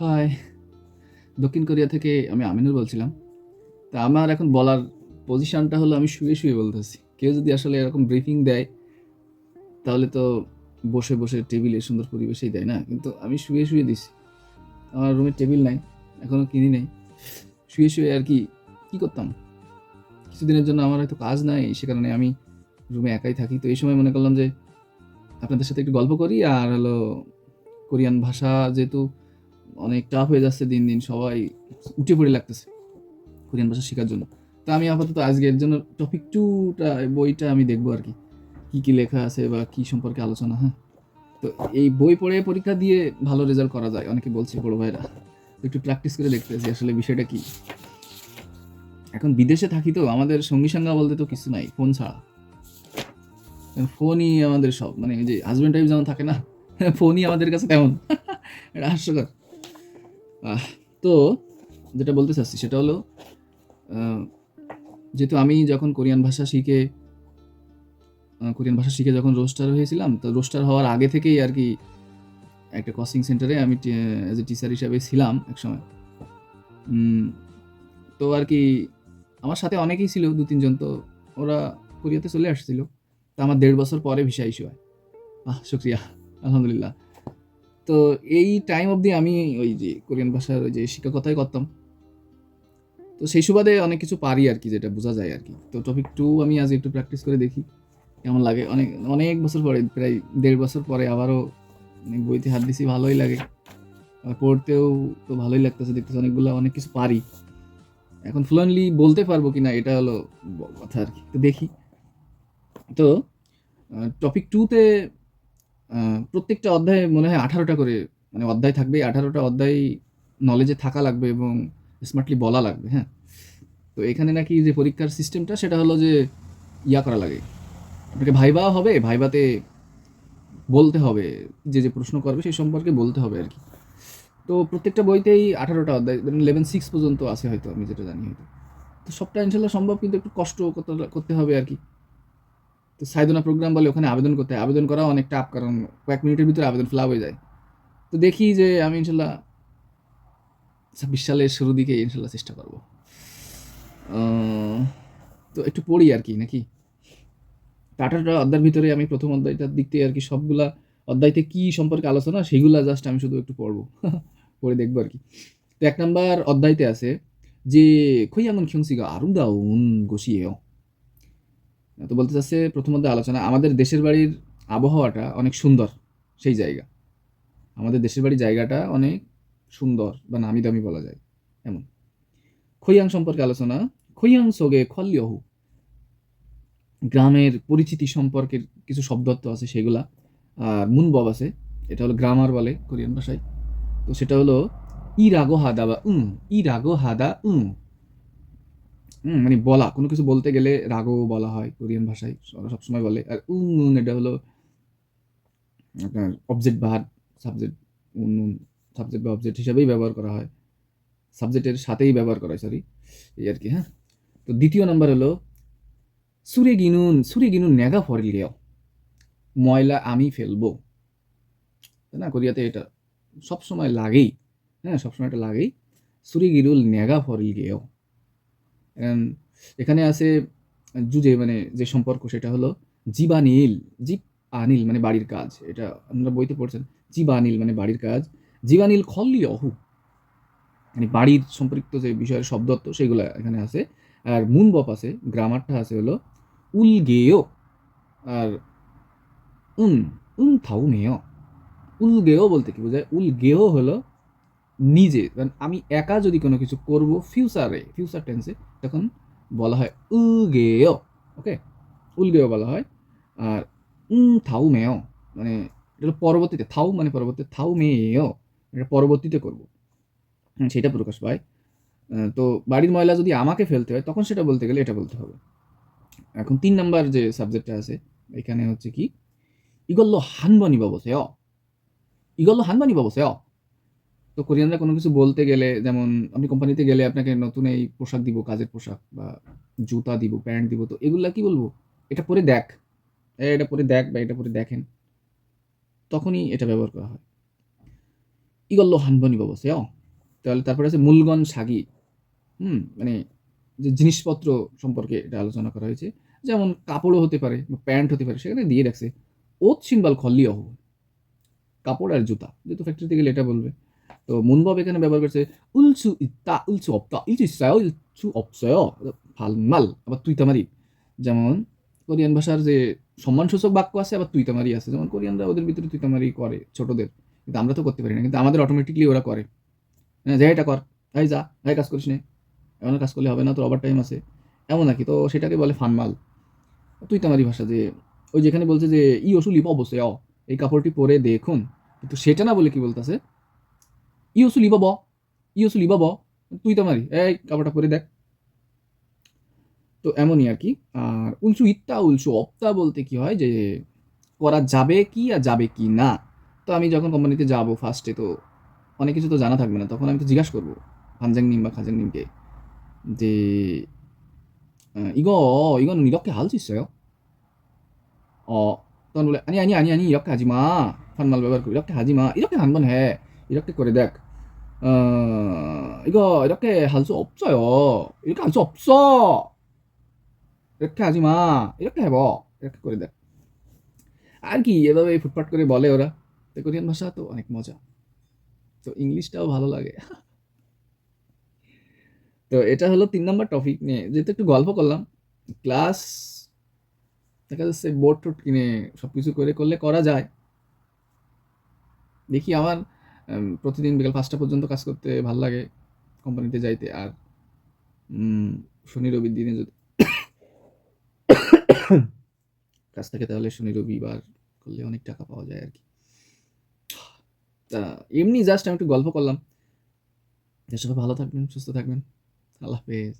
High দক্ষিণ Korea থেকে আমি আমিনুল বলছিলাম। তা আমার এখন বলার পজিশনটা হলো আমি শুয়ে শুয়ে বলতেছি। কেউ যদি আসলে এরকম ব্রিফিং দেয়, তাহলে তো বসে বসে টেবিলে সুন্দর পরিবেশেই দেয় না। কিন্তু আমি শুয়ে শুয়ে দিছি। আমার রুমে টেবিল নাই এখনও কিনি নাই। শুয়ে শুয়ে আর কি, কী করতাম? কিছুদিনের জন্য আমার হয়তো কাজ নাই, সে কারণে আমি রুমে একাই থাকি। তো এই সময় মনে করলাম যে আপনাদের সাথে একটু গল্প করি, আর হলো কোরিয়ান ভাষা যেহেতু অনেক টাফ হয়ে যাচ্ছে দিন দিন, সবাই উঠে পড়ে লাগতেছে কোরিয়ান ভাষা শেখার জন্য। তো আমি আপাতত আজকে এর জন্য টপিক টুটা বইটা আমি দেখব আর কি। কী কী লেখা আছে বা কী সম্পর্কে আলোচনা হ্যাঁ? তো এই বই পড়ে পরীক্ষা দিয়ে ভালো রেজাল্ট করা যায়, অনেকে বলছে বড় ভাইরা। একটু প্র্যাকটিস করে দেখতেছি আসলে বিষয়টা কি। এখন বিদেশে থাকি তো, আমাদের সঙ্গী সাঙ্গা বলতে তো কিছু নাই ফোন ছাড়া। ফোনই আমাদের সব মানে যে হাজব্যান্ড টাইপ যেমন থাকে না ফোনই আমাদের কাছে তেমন। এটা হাস্যকর। তো যেটা বলতে চাচ্ছি সেটা হলো যেহেতু আমি যখন কোরিয়ান ভাষা শিখে কোরিয়ান ভাষা শিখে যখন রোস্টার হয়েছিলাম, তো রোস্টার হওয়ার আগে থেকেই আর কি একটা কোচিং সেন্টারে আমি অ্যাজ এ টিচার হিসাবে ছিলাম একসময়। তো আর কি আমার সাথে অনেকেই ছিল দু তিনজন তো ওরা কোরিয়াতে চলে আসছিল। তা আমার দেড় বছর পরে ভিসা ইস্যু হয়। আহ, শুক্রিয়া। আলহামদুলিল্লাহ। তো এই টাইম অবধি আমি ওই যে কোরিয়ান ভাষার ওই যে শিক্ষকতাই করতাম। তো সেই সুবাদে অনেক কিছু পারি আর কি, যেটা বোঝা যায় আর কি। তো টপিক টু আমি আজ একটু প্র্যাকটিস করে দেখি, কেমন লাগে? অনেক অনেক বছর পরে, প্রায় দেড় বছর পরে আবারও বইতে হাত দিছি, ভালোই লাগে। আর পড়তেও তো ভালোই লাগতেছে, দেখতেছি অনেকগুলো, অনেক কিছু পারি। এখন ফ্লুয়েন্টলি বলতে পারব কি না এটা হলো কথা আর কি। তো দেখি। তো টপিক টুতে প্রত্যেকটা অধ্যায়ে মনে হয় আঠারোটা করে মানে অধ্যায় থাকবে। আঠারোটা অধ্যায় নলেজে থাকা লাগবে এবং স্মার্টলি বলা লাগবে হ্যাঁ? তো এখানে নাকি যে পরীক্ষার সিস্টেমটা সেটা হলো যে ইয়া করা লাগে। আপনাকে ভাইবা হবে, ভাইবাতে বলতে হবে, যে যে প্রশ্ন করবে সেই সম্পর্কে বলতে হবে আর কি। তো প্রত্যেকটা বইতেই আঠারোটা অধ্যায় লেভেন সিক্স পর্যন্ত আছে হয়তো, আমি যেটা জানি হয়তো। তো সবটা ইনশাল্লাহ সম্ভব, কিন্তু একটু কষ্ট করতে হবে আর কি। তো সাইদোনা প্রোগ্রাম বলে ওখানে আবেদন করতে হয়। আবেদন করা অনেক টাফ কারণ কয়েক মিনিটের ভিতরে আবেদন ফ্লাপ হয়ে যায়। তো দেখি যে আমি ইনশাল্লাহ ছাব্বিশ সালের শুরু দিকে ইনশাল্লাহ চেষ্টা করব। তো একটু পড়ি আর কি, নাকি? আঠারোটা অধ্যায়ের ভিতরে আমি প্রথম অধ্যায়টার দিক থেকে আর কি সবগুলা অধ্যায়তে কি সম্পর্কে আলোচনা সেগুলা জাস্ট আমি শুধু একটু পড়ব। পড়ে দেখব আর কি। তো এক নাম্বার অধ্যায়তে আছে যে খৈয়াঙ্গন খিংসিগা আরুদাউন গোসিয়েও তো বলতে চাচ্ছে প্রথম অধ্যায় আলোচনা, আমাদের দেশের বাড়ির আবহাওয়াটা অনেক সুন্দর সেই জায়গা। আমাদের দেশের বাড়ির জায়গাটা অনেক সুন্দর বা নামি দামি বলা যায়, এমন। খৈয়াং সম্পর্কে আলোচনা, খৈয়াং সোগে খল্যহু। গ্রামের পরিচিতি সম্পর্কের কিছু শব্দত্ব আছে সেগুলা, আর মুনবব আছে, এটা হলো গ্রামার বলে কোরিয়ান ভাষায়। তো সেটা হলো ই রাগো হাদা বা উম ই রাগো হাদা উম। মানে বলা, কোনো কিছু বলতে গেলে রাগও বলা হয় কোরিয়ান ভাষায়। ওরা সবসময় বলে, আর উন উন, এটা হলো আপনার অবজেক্ট বা সাবজেক্ট উন উন সাবজেক্ট বা অবজেক্ট হিসাবেই ব্যবহার করা হয়। সাবজেক্টের সাথেই ব্যবহার করা হয় সরি এই আর কি হ্যাঁ? তো দ্বিতীয় নাম্বার হলো, সুরে গিনুন সুরে গিনুন নেগা ফরিল গেও, ময়লা আমি ফেলব। না? কোরিয়াতে এটা সবসময় লাগেই হ্যাঁ সবসময় এটা লাগেই, সুরি গিরুল নেগা ফরিল গেও। এখানে আছে জুজে মানে যে সম্পর্ক সেটা হলো জীবানীল জীব আনিল মানে বাড়ির কাজ। এটা আপনারা বইতে পড়ছেন। জীবানীল মানে বাড়ির কাজ। জীবানীল খল্লি অহু। মানে বাড়ির সম্পর্কিত যে বিষয়ের শব্দত্ব সেগুলো এখানে আছে। আর মুন বপ আছে, গ্রামারটা আছে হলো উল গেয় আর উন উন থাউ মেয় উল গেয় বলতে কি বোঝায়? উল গেয় হলো নিজে আমি একা যদি কোনো কিছু করব ফিউচারে ফিউচার টেন্সে তখন বলা হয় উ গেয় ওকে উল গেয় বলা হয়। আর উম থাউ মেয় মানে এটা পরবর্তীতে, থাউ মানে পরবর্তীতে থাউ মেয় এটা পরবর্তীতে করব। সেটা প্রকাশ পায়। তো বাড়ির ময়লা যদি আমাকে ফেলতে হয়, তখন সেটা বলতে গেলে এটা বলতে হবে। এখন তিন নাম্বার যে সাবজেক্টটা আছে, এখানে হচ্ছে কি? ইগল্লো হানবানি বাবসেয় ইগল্লো হানবানি বাবসেয় তো কোরিয়ানরা কোনো কিছু বলতে গেলে, যেমন আপনি কোম্পানিতে গেলে আপনাকে নতুন এই পোশাক দিব, কাজের পোশাক বা জুতা দিব, প্যান্ট দিব, তো এগুলা কি বলব? এটা পরে দেখ। এটা পরে দেখ বা এটা পরে দেখেন। তখনই এটা ব্যবহার করা হয়। ইগল্লো হানবনি ব্যবস্থা তাহলে তারপরে আছে মূলগণ সাগি। হুম মানে যে জিনিসপত্র সম্পর্কে এটা আলোচনা করা হয়েছে। যেমন কাপড়ও হতে পারে বা প্যান্ট হতে পারে, সেখানে দিয়ে রাখছে। ওত সিম্বাল খল্লি অহ কাপড় আর জুতা, যেহেতু ফ্যাক্টরিতে গেলে এটা বলবে। তো মুনবাব এখানে ব্যবহার করছে উলসু ইত্তা উলসু অপ্তা ইলসু ইসায় ইলসু অপসয় ফালমাল আবার তুই তামারি যেমন কোরিয়ান ভাষার যে সম্মানসূচক বাক্য আছে, আবার তুই তামারি আছে। যেমন কোরিয়ানরা ওদের ভিতরে তুই তামারি করে, ছোটদের। কিন্তু আমরা তো করতে পারি না। কিন্তু আমাদের অটোমেটিকলি ওরা করে। হ্যাঁ যা এটা কর। এই যা, এই কাজ করিস নে। এমন কাজ করলে হবে না, তোর ওভার টাইম আছে। এমন নাকি তো সেটাকে বলে ফানমাল। তুই তামারি ভাষা যে, ওই যেখানে বলছে যে, ই ওষুল লিপ অবশ্যই। অ এই কাপড়টি পরে দেখুন। কিন্তু সেটা না বলে কি বলতেছে? ই ওষুল ইবাব ই ওষুল ইবাব তুই তামারি এই কাপড়টা পরে দেখ তো এমনই আর কি আর উলসু ইত্তা উলসু অপ্তা বলতে কি হয় যে করা যাবে কি আর যাবে কি না তো আমি যখন কোম্পানিতে যাব ফার্স্টে তো অনেক কিছু তো জানা থাকবে না তখন আমি তো জিজ্ঞাসা করবো ফানজাং নিম বা খাজাং নিমকে যে 어, 이거 이거는 이렇게 할 수 있어요? 어, তখন বলে 아니 아니 아니 아니 이렇게 하지 마. 반말 ব্যবহার করে 이렇게 하지 마. 이렇게 한번 해. 이렇게 করে দেখ. 어, 이거 이렇게 할 수 없어요. 이렇게 할 수 없어. 이렇게 하지 마. 이렇게 해봐. 이렇게 করে দেখ. আর কি এভাবে ফুটপাট করে বলে ওরা তো কোরিয়ান ভাষা তো অনেক মজা তো ইংলিশটাও ভালো লাগে তো এটা হলো তিন নম্বর টপিক নিয়ে যেহেতু একটু গল্প করলাম ক্লাস দেখা যাচ্ছে বোর্ড টোট কিনে সব কিছু করে করলে করা যায় দেখি আমার উম, প্রতিদিন বিকাল পাঁচটা পর্যন্ত কাজ করতে ভালো লাগে কোম্পানিতে যাইতে। আর শনি রবির দিনে যদি কাজ থাকে তাহলে শনি রবিবার করলে অনেক টাকা পাওয়া যায় আর কি। তা, এমনি জাস্ট আমি একটু গল্প করলাম। সবাই ভালো থাকবেন, সুস্থ থাকবেন। আল্লাহ হাফেজ।